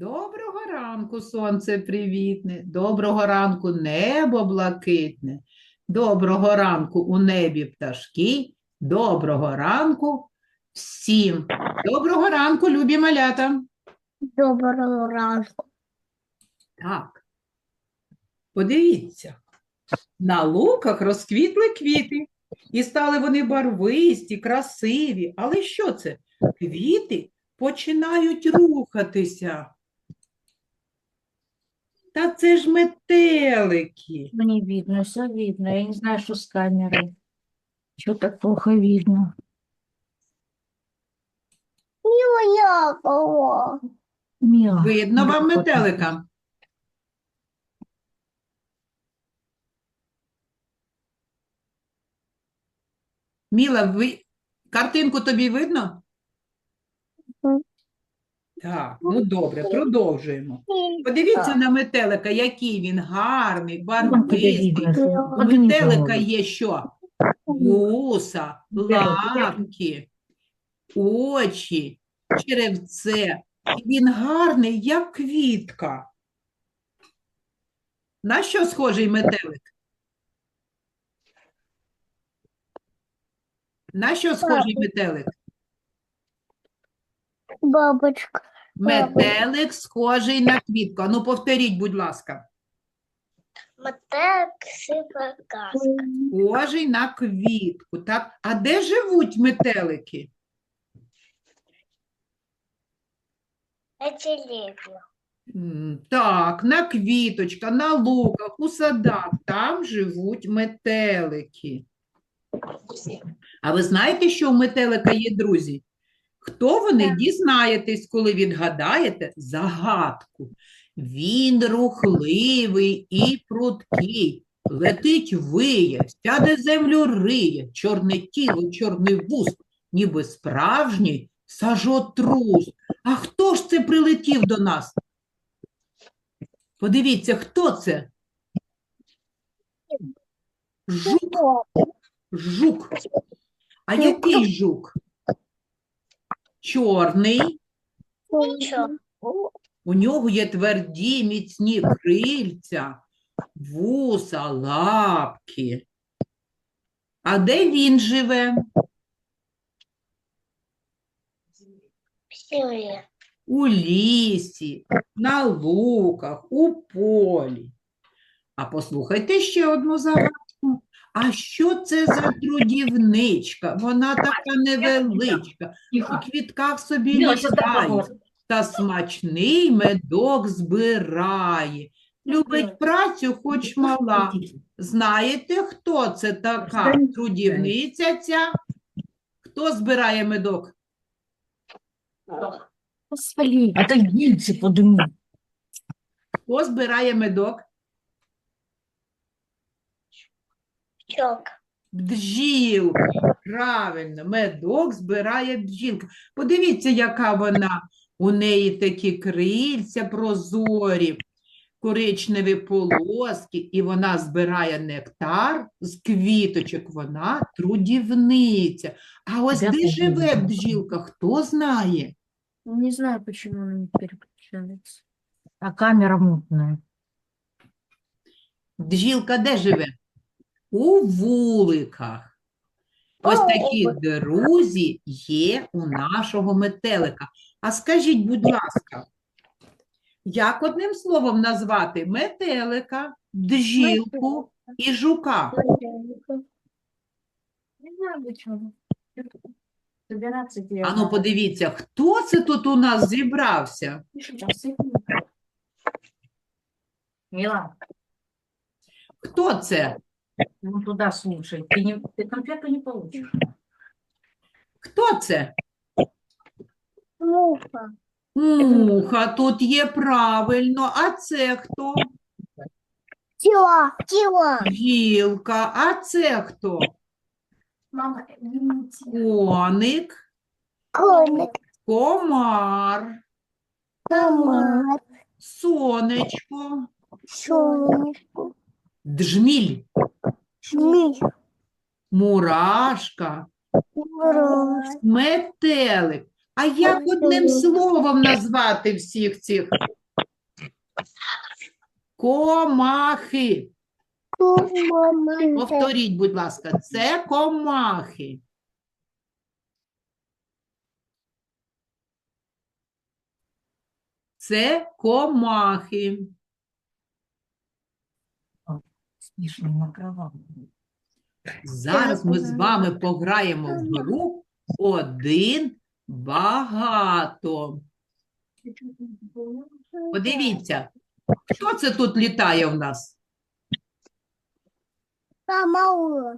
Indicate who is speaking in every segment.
Speaker 1: Доброго ранку, сонце привітне, доброго ранку, небо блакитне, доброго ранку у небі пташки, доброго ранку всім. Доброго ранку, любі малята.
Speaker 2: Доброго ранку.
Speaker 1: Так, подивіться, на луках розквітли квіти, і стали вони барвисті, красиві. Але що це? Квіти починають рухатися. Та це ж метелики.
Speaker 2: Мне видно, все видно. Я не знаю, что с камерой. Что так плохо видно? Мила. Мила.
Speaker 1: Видно вам метелика? Міла, ви... картинку тобі видно? Так, ну добре, продовжуємо. Подивіться на метелика, який він гарний,
Speaker 2: Вон
Speaker 1: барвистий. У метелика є що? Вуса, лапки, очі, черевце. Він гарний, як квітка. На що схожий метелик? На що схожий метелик?
Speaker 2: Бабочка.
Speaker 1: Метелик схожий на квітку. Ну, повторіть, будь ласка.
Speaker 2: Мотек сипака.
Speaker 1: Схожий на квітку, так? А де живуть метелики?
Speaker 2: Лебедь.
Speaker 1: М, Так, на квіточках, на луках, у садах, там живуть метелики. А ви знаєте, що у метелика є друзі? Хто вони, дізнаєтесь, коли відгадаєте загадку. Він рухливий і пруткий, летить виє, сяде землю риє, чорне тіло, чорний вуз, ніби справжній сажотрус. А хто ж це прилетів до нас? Подивіться, хто це? Жук, жук. А який жук? Чорний. У нього є тверді, міцні крильця, вуса, лапки. А де він живе? У лісі, на луках, у полі. А послухайте ще одну загадку. А що це за трудівничка? Вона така невеличка, у квітках собі літає, та смачний медок збирає. Любить працю, хоч мала. Знаєте, хто це така трудівниця ця? Хто збирає медок?
Speaker 2: А так гильцы подыму.
Speaker 1: Хто збирає медок?
Speaker 2: Чок.
Speaker 1: Бджілка. Правильно, медок збирає бджілка. Подивіться, яка вона. У неї такі крильця прозорі, коричневі полоски, і вона збирає нектар з квіточок. Вона трудівниця. А ось
Speaker 2: Я
Speaker 1: де живе
Speaker 2: подумала.
Speaker 1: бджілка, хто знає?
Speaker 2: Не знаю, почему она не переключается. А камера мутная.
Speaker 1: Бджілка де живе? У вуликах. Ось такі друзі є у нашого метелика. А скажіть, будь ласка, як одним словом назвати метелика, бджілку і жука?
Speaker 2: Не знаю.
Speaker 1: Ану, подивіться, хто це тут у нас зібрався? Хто це?
Speaker 2: Ну туда слушай. Ты, не, ты конфету не получишь.
Speaker 1: Хто це?
Speaker 2: Муха.
Speaker 1: Муха тут є правильно. А це хто?
Speaker 2: Тила. Тила.
Speaker 1: Бджілка. А це хто?
Speaker 2: Мама,
Speaker 1: Коник.
Speaker 2: Коник.
Speaker 1: Комар,
Speaker 2: Комар.
Speaker 1: сонечко,
Speaker 2: Сонечко.
Speaker 1: джміль,
Speaker 2: Шміль.
Speaker 1: мурашка, метелик. А як одним словом назвати всіх цих? Комахи. Повторіть, будь ласка, це комахи. Це комахи.
Speaker 2: Смішно накривав.
Speaker 1: Зараз ми з вами пограємо в гру один багато. Подивіться, хто це тут літає в нас?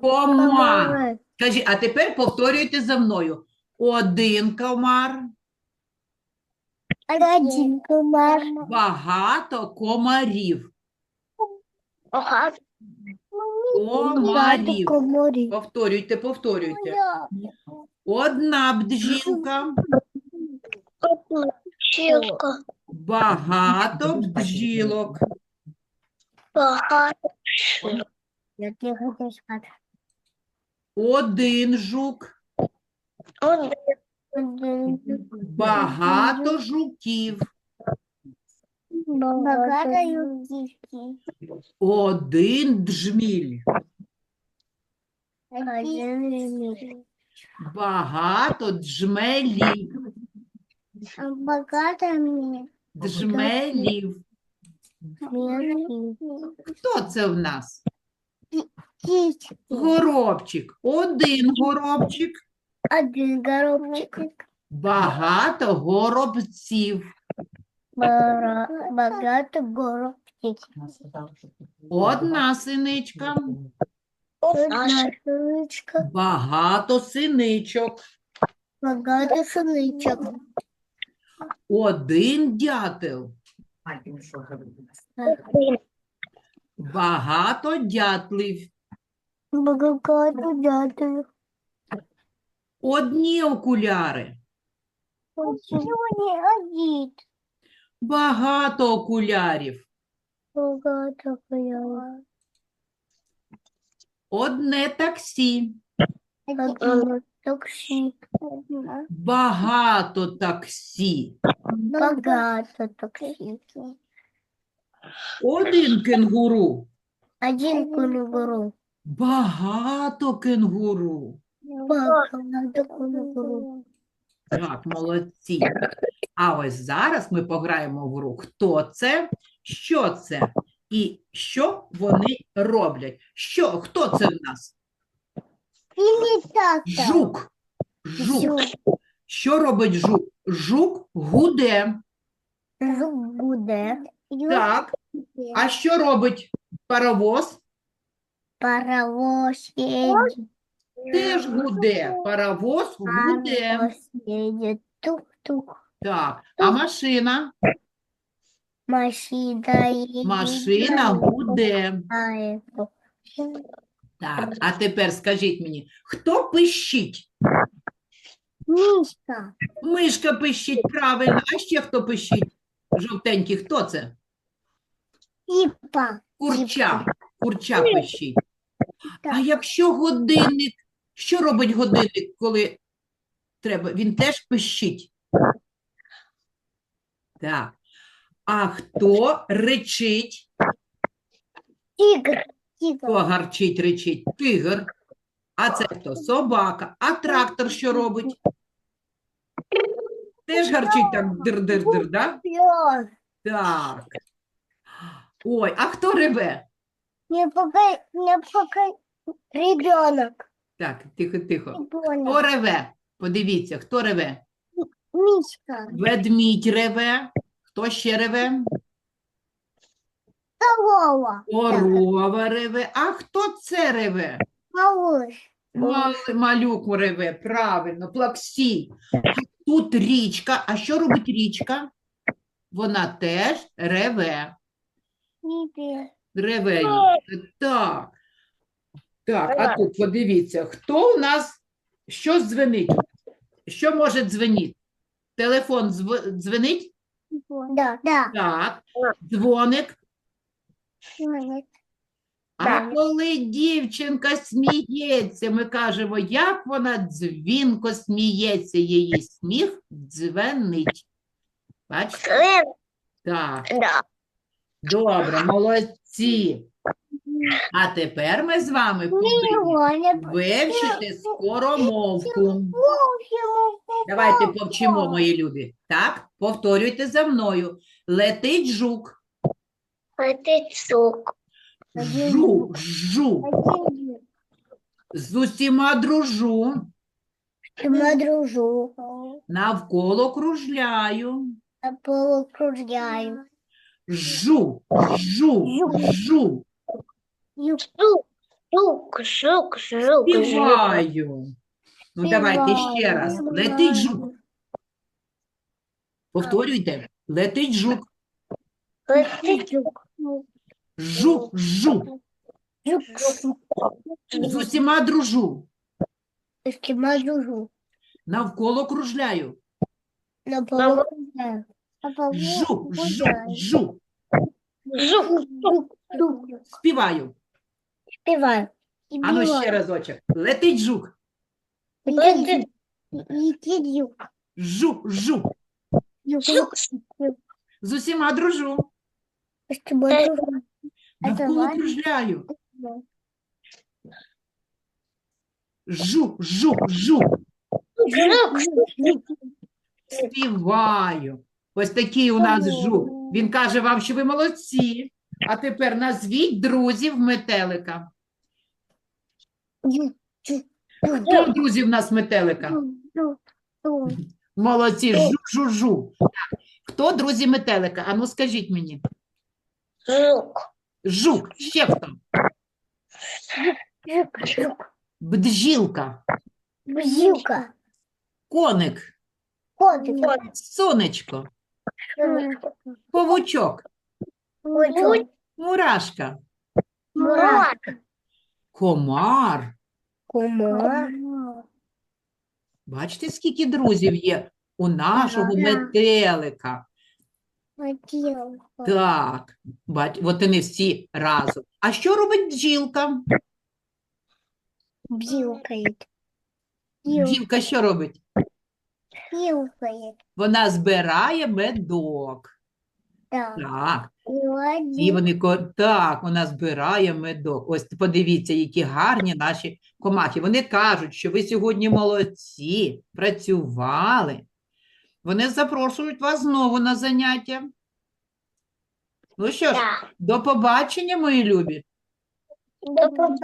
Speaker 1: Комар. Скажи, а тепер повторюйте за мною. Один комар,
Speaker 3: Один комар.
Speaker 1: багато комарів.
Speaker 3: Багато
Speaker 1: Комарів.
Speaker 3: комарів.
Speaker 1: Повторюйте, повторюйте. Одна бджілка,
Speaker 3: Щілка.
Speaker 1: багато бджілок.
Speaker 3: Багато.
Speaker 1: Один жук,
Speaker 3: Один.
Speaker 1: багато жуків.
Speaker 3: Багато юківки.
Speaker 1: Один джміль,
Speaker 3: Один.
Speaker 1: багато джмелів.
Speaker 3: Багато мені.
Speaker 1: Джмелів. Хто це в нас? Горобчик. Один горобчик,
Speaker 3: Один горобчик.
Speaker 1: багато горобців.
Speaker 3: Багато горобчиків.
Speaker 1: Одна синичка,
Speaker 3: Одна синичка.
Speaker 1: багато синичок.
Speaker 3: Багато синичок.
Speaker 1: Один дятел, багато дятлів.
Speaker 3: Багато дятелів.
Speaker 1: Одні окуляри,
Speaker 3: Сьогодні один.
Speaker 1: Багато окулярів.
Speaker 3: Багато поява.
Speaker 1: Одне таксі,
Speaker 3: таксі.
Speaker 1: багато таксі.
Speaker 3: Багато таксі.
Speaker 1: Один кенгуру,
Speaker 3: Один кунгуру.
Speaker 1: багато кенгуру.
Speaker 3: Багато кунгуру.
Speaker 1: Так, молодці. А ось зараз ми пограємо в гру. Хто це? Що це? І що вони роблять? Що? Хто це в нас? Жук. Жук. Що робить жук? Жук гуде.
Speaker 3: Жук буде.
Speaker 1: Так. А що робить паровоз?
Speaker 3: Паровоз едет.
Speaker 1: Теж гуде. Паровоз гуде.
Speaker 3: Едет. Тук-тук.
Speaker 1: Так. А машина?
Speaker 3: Машина едет.
Speaker 1: Машина гуде. Так. А тепер скажіть мені, хто пищить?
Speaker 3: Мишка.
Speaker 1: Мишка пищить правильно. А ще хто пищить? Жовтенький, хто це?
Speaker 3: Типа.
Speaker 1: Курча. Курча пищить. А якщо годинник, що робить годинник, коли треба? Він теж пищить. Так. А хто речить?
Speaker 3: Тигр.
Speaker 1: Хто гарчить, речить? Тигр. А це хто? Собака. А трактор що робить? Теж гарчить так дир-дир-дир, да? Так. Ой, а хто реве?
Speaker 3: Не пока, не пока ребенок.
Speaker 1: Так, тихо, тихо. Хто реве? Подивіться, хто реве?
Speaker 3: Мишка.
Speaker 1: Ведмідь реве. Хто ще реве?
Speaker 3: Корова.
Speaker 1: Корова реве. А хто це реве?
Speaker 3: Малыш.
Speaker 1: Мал- Малюк реве, правильно, плаксій. Тут річка. А що робить річка? Вона теж реве. Реве річка. Так. Так, а тут подивіться, хто у нас, що дзвенить? Що може дзвеніти? Телефон зв- дзвенить?
Speaker 3: Да. Да.
Speaker 1: Так. Дзвоник. А
Speaker 3: Так.
Speaker 1: коли дівчинка сміється, ми кажемо, як вона дзвінко сміється, її сміх дзвенить. Бачите? Так,
Speaker 3: Да.
Speaker 1: добре, молодці. А тепер ми з вами повинні вивчити скоромовку. Давайте повчимо, мої любі. Так, повторюйте за мною. Летить жук.
Speaker 3: Летить сук.
Speaker 1: Жу, жу. З усіма дружу.
Speaker 3: Я дружу.
Speaker 1: Навколо кружляю.
Speaker 3: Я полукружляю.
Speaker 1: Жу, жу, жу.
Speaker 3: Жук, жук, жук, жук,
Speaker 1: Співаю. Ну, давайте ще раз. Летить жук. Повторюйте. Летить жук.
Speaker 3: Летить жук.
Speaker 1: Жу, жу.
Speaker 3: Жук,
Speaker 1: З усіма дружу.
Speaker 3: Я дружу.
Speaker 1: Навколо кружляю.
Speaker 3: На полукружляю.
Speaker 1: Жу, жу, жу.
Speaker 3: Жук, жук, жук.
Speaker 1: Співаю.
Speaker 3: Співаю.
Speaker 1: Ану ще разочок. Летить жук.
Speaker 3: Летить Летить жук.
Speaker 1: Жу, жу.
Speaker 3: Жук.
Speaker 1: З усіма дружу.
Speaker 3: З тобою дружу.
Speaker 1: Навколо кружляю. Жу, жу, жу.
Speaker 3: Жук, жук.
Speaker 1: Співаю. Ось такий у нас жук. Він каже вам, що ви молодці. А тепер назвіть друзів метелика. Хто друзів у нас метелика? Молодці, жу-жу-жу. Хто друзі метелика? Ану, скажіть мені.
Speaker 3: Жук.
Speaker 1: Жук, ще хто?
Speaker 3: Жук, жук.
Speaker 1: Бджілка,
Speaker 3: Бзюка.
Speaker 1: коник,
Speaker 3: Котик.
Speaker 1: сонечко, павучок,
Speaker 3: Котик.
Speaker 1: мурашка,
Speaker 3: Мурак.
Speaker 1: Комар.
Speaker 3: Кума.
Speaker 1: Бачите, скільки друзів є у нашого
Speaker 3: Ага.
Speaker 1: метелика. Так, бач, от вони всі разом. А що робить бджілка?
Speaker 3: Бзюкает.
Speaker 1: Бджілка що робить?
Speaker 3: Бзюкает.
Speaker 1: Вона збирає медок.
Speaker 3: Да.
Speaker 1: Так, і вони ко- так, вона збирає медок. Ось подивіться, які гарні наші комахи. Вони кажуть, що ви сьогодні молодці, працювали. Вони запрошують вас знову на заняття. Ну що ж,
Speaker 3: Да.
Speaker 1: до побачення, мої любі.
Speaker 3: До